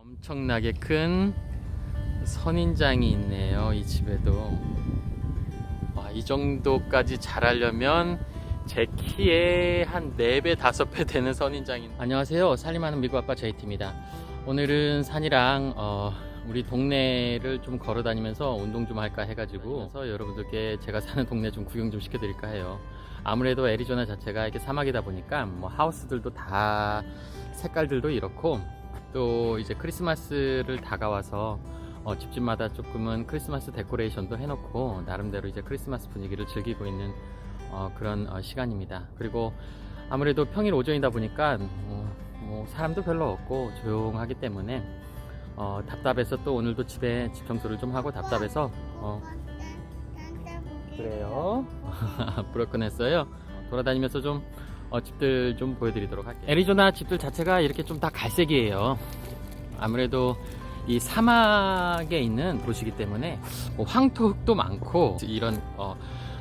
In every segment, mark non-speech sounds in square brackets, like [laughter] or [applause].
엄청나게 큰 선인장이 있네요. 이 집에도. 와, 이 정도까지 자라려면 제 키에 한 4배, 5배 되는 선인장이. 안녕하세요. 살림하는 미국 아빠 JT입니다. 오늘은 산이랑 어, 우리 동네를 좀 걸어 다니면서 운동 좀 할까 해가지고 그래서 여러분들께 제가 사는 동네 좀 구경 좀 시켜드릴까 해요. 아무래도 애리조나 자체가 이렇게 사막이다 보니까 뭐 하우스들도 다 색깔들도 이렇고 또 이제 크리스마스를 다가와서 어, 집집마다 조금은 크리스마스 데코레이션도 해놓고 나름대로 이제 크리스마스 분위기를 즐기고 있는 어, 그런 어, 시간입니다. 그리고 아무래도 평일 오전이다 보니까 뭐, 뭐 사람도 별로 없고 조용하기 때문에 어, 답답해서 또 오늘도 집에 집 청소를 좀 하고 답답해서 어, 그래요. [laughs] 부럽건했어요. 돌아다니면서 좀 어, 집들 좀 보여드리도록 할게요. 애리조나 집들 자체가 이렇게 좀 다 갈색이에요. 아무래도 이 사막에 있는 도시이기 때문에 뭐 황토 흙도 많고 이런 어,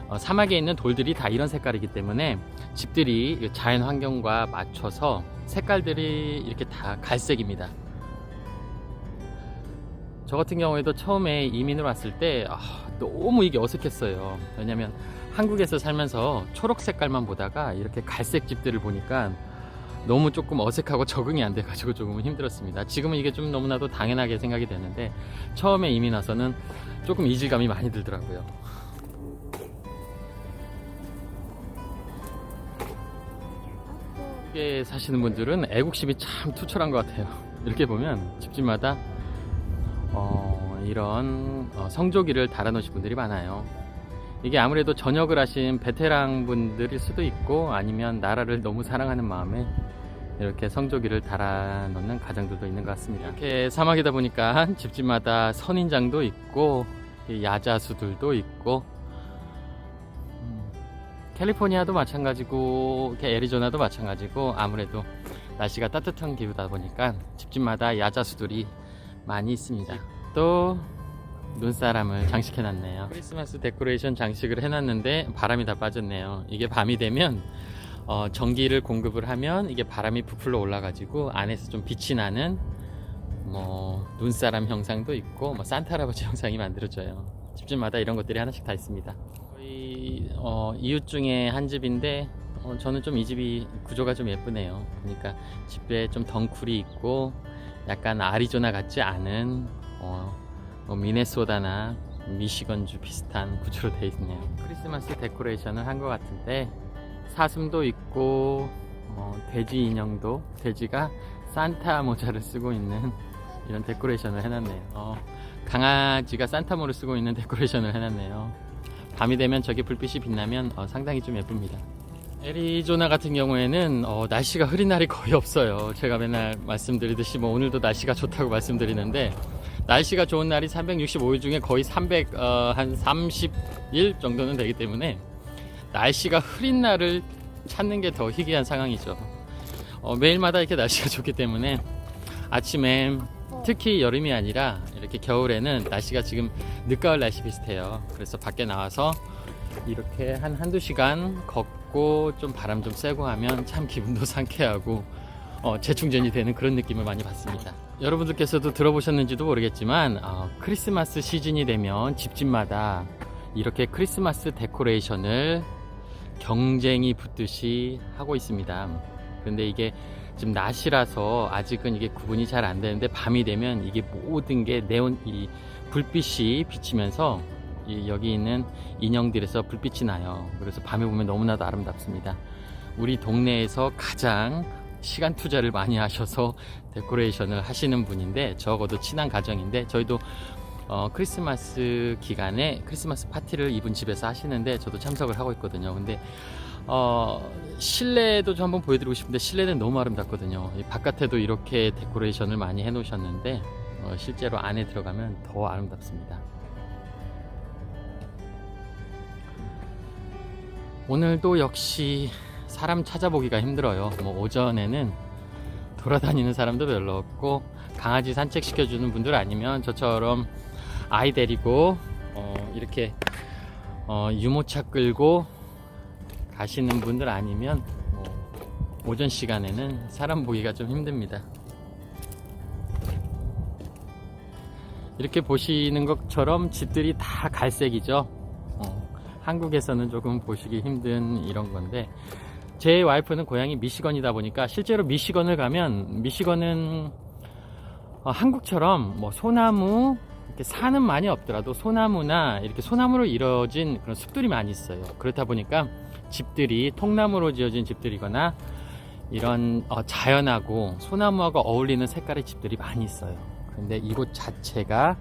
어, 사막에 있는 돌들이 다 이런 색깔이기 때문에 집들이 자연 환경과 맞춰서 색깔들이 이렇게 다 갈색입니다. 저 같은 경우에도 처음에 이민을 왔을 때 아, 너무 이게 어색했어요. 왜냐면 한국에서 살면서 초록 색깔만 보다가 이렇게 갈색 집들을 보니까 너무 조금 어색하고 적응이 안 돼가지고 조금은 힘들었습니다. 지금은 이게 좀 너무나도 당연하게 생각이 되는데 처음에 이민 와서는 조금 이질감이 많이 들더라고요. 한국에 사시는 분들은 애국심이 참 투철한 것 같아요. 이렇게 보면 집집마다 어, 이런 어, 성조기를 달아놓으신 분들이 많아요. 이게 아무래도 전역을 하신 베테랑 분들일 수도 있고 아니면 나라를 너무 사랑하는 마음에 이렇게 성조기를 달아놓는 가정들도 있는 것 같습니다. 이렇게 사막이다 보니까 집집마다 선인장도 있고 이 야자수들도 있고 음, 캘리포니아도 마찬가지고 애리조나도 마찬가지고 아무래도 날씨가 따뜻한 기후다 보니까 집집마다 야자수들이 많이 있습니다. 또 눈사람을 장식해놨네요. 크리스마스 데코레이션 장식을 해놨는데 바람이 다 빠졌네요. 이게 밤이 되면 어, 전기를 공급을 하면 이게 바람이 부풀러 올라가지고 안에서 좀 빛이 나는 뭐 눈사람 형상도 있고 뭐 산타 할아버지 [laughs] 형상이 만들어져요. 집집마다 이런 것들이 하나씩 다 있습니다. 저희 어, 이웃 중에 한 집인데 어, 저는 좀 이 집이 구조가 좀 예쁘네요. 그러니까 집에 좀 덩쿨이 있고 약간 아리조나 같지 않은 어, 뭐 미네소다나 미시건주 비슷한 구조로 되어 있네요. 크리스마스 데코레이션을 한 것 같은데 사슴도 있고 어, 돼지 인형도 돼지가 산타 모자를 쓰고 있는 이런 데코레이션을 해놨네요. 어, 강아지가 산타모를 쓰고 있는 데코레이션을 해놨네요. 밤이 되면 저게 불빛이 빛나면 어, 상당히 좀 예쁩니다. 애리조나 같은 경우에는 어, 날씨가 흐린 날이 거의 없어요. 제가 맨날 말씀드리듯이 뭐 오늘도 날씨가 좋다고 말씀드리는데 날씨가 좋은 날이 365일 중에 거의 300, 어, 한 30일 정도는 되기 때문에 날씨가 흐린 날을 찾는 게 더 희귀한 상황이죠. 어, 매일마다 이렇게 날씨가 좋기 때문에 아침에 특히 여름이 아니라 이렇게 겨울에는 날씨가 지금 늦가을 날씨 비슷해요. 그래서 밖에 나와서 이렇게 한 한두 시간 걷고 좀 바람 좀 쐬고 하면 참 기분도 [laughs] 상쾌하고 어, 재충전이 되는 그런 느낌을 많이 받습니다. 여러분들께서도 들어보셨는지도 모르겠지만 어, 크리스마스 시즌이 되면 집집마다 이렇게 크리스마스 데코레이션을 경쟁이 붙듯이 하고 있습니다. 그런데 이게 지금 낮이라서 아직은 이게 구분이 잘 안 되는데 밤이 되면 이게 모든 게 네온 이 불빛이 비치면서 이 여기 있는 인형들에서 불빛이 나요. 그래서 밤에 보면 너무나도 아름답습니다. 우리 동네에서 가장 시간 투자를 많이 하셔서 데코레이션을 하시는 분인데 적어도 친한 가정인데 저희도 어, 크리스마스 기간에 크리스마스 파티를 이분 집에서 하시는데 저도 참석을 하고 있거든요. 근데 어, 실내도 좀 한번 보여드리고 싶은데 실내는 너무 아름답거든요. 이 바깥에도 이렇게 데코레이션을 많이 해놓으셨는데 어, 실제로 안에 들어가면 더 아름답습니다. 오늘도 역시 사람 찾아보기가 힘들어요. 뭐 오전에는 돌아다니는 사람도 별로 없고 강아지 산책 시켜주는 분들 아니면 저처럼 아이 데리고 어, 이렇게 어, 유모차 끌고 가시는 분들 아니면 뭐 오전 시간에는 사람 보기가 좀 힘듭니다. 이렇게 보시는 것처럼 집들이 다 갈색이죠. 어, 한국에서는 조금 보시기 힘든 이런 건데 제 와이프는 고향이 미시건이다 보니까 실제로 미시건을 가면 미시건은 어, 한국처럼 뭐 소나무 이렇게 산은 많이 없더라도 소나무나 이렇게 소나무로 이루어진 그런 숲들이 많이 있어요. 그렇다 보니까 집들이 통나무로 지어진 집들이거나 이런 어, 자연하고 소나무하고 어울리는 색깔의 집들이 많이 있어요. 근데 이곳 자체가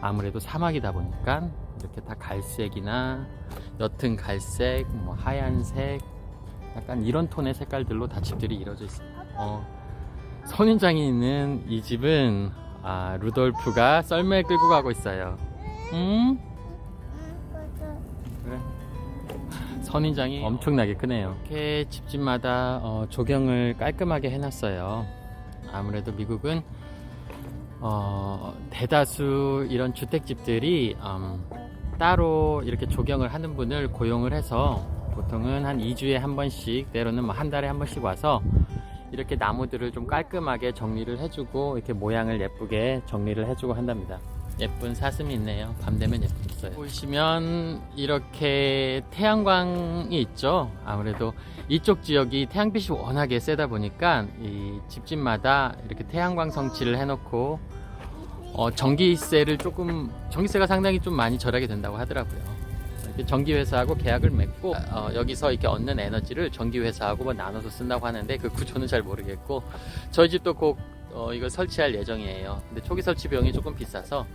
아무래도 사막이다 보니까 이렇게 다 갈색이나 옅은 갈색, 뭐 하얀색, 약간 이런 톤의 색깔들로 다 집들이 이루어져 있습니다. 어, 선인장이 있는 이 집은 아, 루돌프가 썰매 끌고 가고 있어요. 음? 그래. 선인장이 엄청나게 크네요. 이렇게 집집마다 어, 조경을 깔끔하게 해놨어요. 아무래도 미국은 어, 대다수 이런 주택집들이 음, 따로 이렇게 조경을 하는 분을 고용을 해서 보통은 한 2주에 한 번씩 때로는 뭐 한 달에 한 번씩 와서 이렇게 나무들을 좀 깔끔하게 정리를 해주고 이렇게 모양을 예쁘게 정리를 해주고 한답니다. 예쁜 사슴이 있네요. 밤 되면 예쁘겠어요. 보시면 이렇게 태양광이 있죠. 아무래도 이쪽 지역이 태양빛이 워낙에 세다 보니까 이 집집마다 이렇게 태양광 성취를 해놓고 어, 전기세를 조금 전기세가 상당히 좀 많이 절약이 된다고 하더라고요. 이렇게 전기회사하고 계약을 맺고 어, 여기서 이렇게 얻는 에너지를 전기회사하고 뭐 나눠서 쓴다고 하는데 그 구조는 잘 모르겠고 저희 집도 곧 어, 이걸 설치할 예정이에요. 근데 초기 설치 비용이 조금 비싸서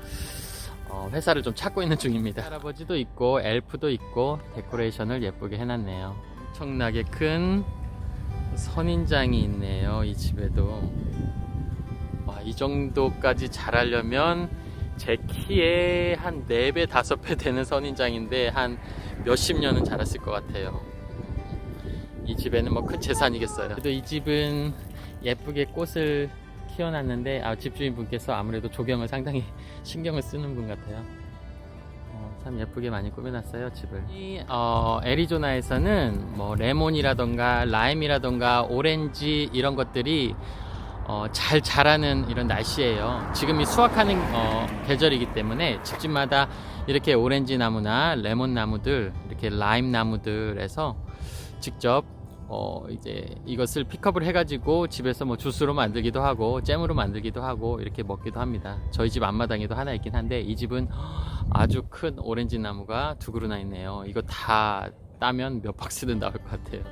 어, 회사를 좀 찾고 있는 중입니다. 할아버지도 있고 엘프도 있고 데코레이션을 예쁘게 해놨네요. 엄청나게 큰 선인장이 있네요. 이 집에도 와, 이 정도까지 자라려면 제 키에 한 4배, 5배 되는 선인장인데 한 몇십 년은 자랐을 것 같아요. 이 집에는 뭐 큰 재산이겠어요. 그래도 이 집은 예쁘게 꽃을 키워놨는데 아, 집주인분께서 아무래도 조경을 상당히 [laughs] 신경을 쓰는 분 같아요. 어, 참 예쁘게 많이 꾸며놨어요 집을. 이 어, 애리조나에서는 뭐 레몬이라던가 라임이라던가 오렌지 이런 것들이 어, 잘 자라는 이런 날씨예요. 지금이 수확하는 어, 계절이기 때문에 집집마다 이렇게 오렌지 나무나 레몬 나무들, 이렇게 라임 나무들에서 직접 어, 이제 이것을 픽업을 해가지고 집에서 뭐 주스로 만들기도 하고 잼으로 만들기도 하고 이렇게 먹기도 합니다. 저희 집 앞마당에도 하나 있긴 한데 이 집은 아주 큰 오렌지 나무가 두 그루나 있네요. 이거 다 따면 몇 박스는 나올 것 같아요.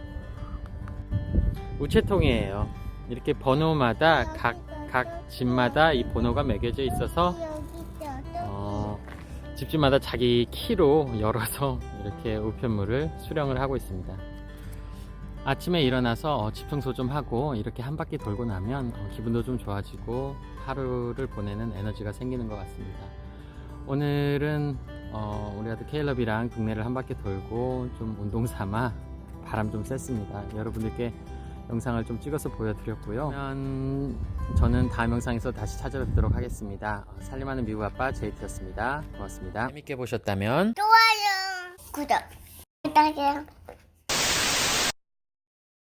우체통이에요. 이렇게 번호마다 각, 각 집마다 이 번호가 매겨져 있어서 어, 집집마다 자기 키로 열어서 이렇게 우편물을 수령을 하고 있습니다. 아침에 일어나서 어, 집 청소 좀 하고 이렇게 한 바퀴 돌고 나면 어, 기분도 좀 좋아지고 하루를 보내는 에너지가 생기는 것 같습니다. 오늘은 어, 우리 아들 케일럽이랑 동네를 한 바퀴 돌고 좀 운동 삼아 바람 좀 쐈습니다. 여러분들께 영상을 좀 찍어서 보여드렸고요. 그러면 저는 다음 영상에서 다시 찾아뵙도록 하겠습니다. 어, 살림하는 미국 아빠 제이트였습니다. 고맙습니다. 재밌게 보셨다면 좋아요 구독 부탁해요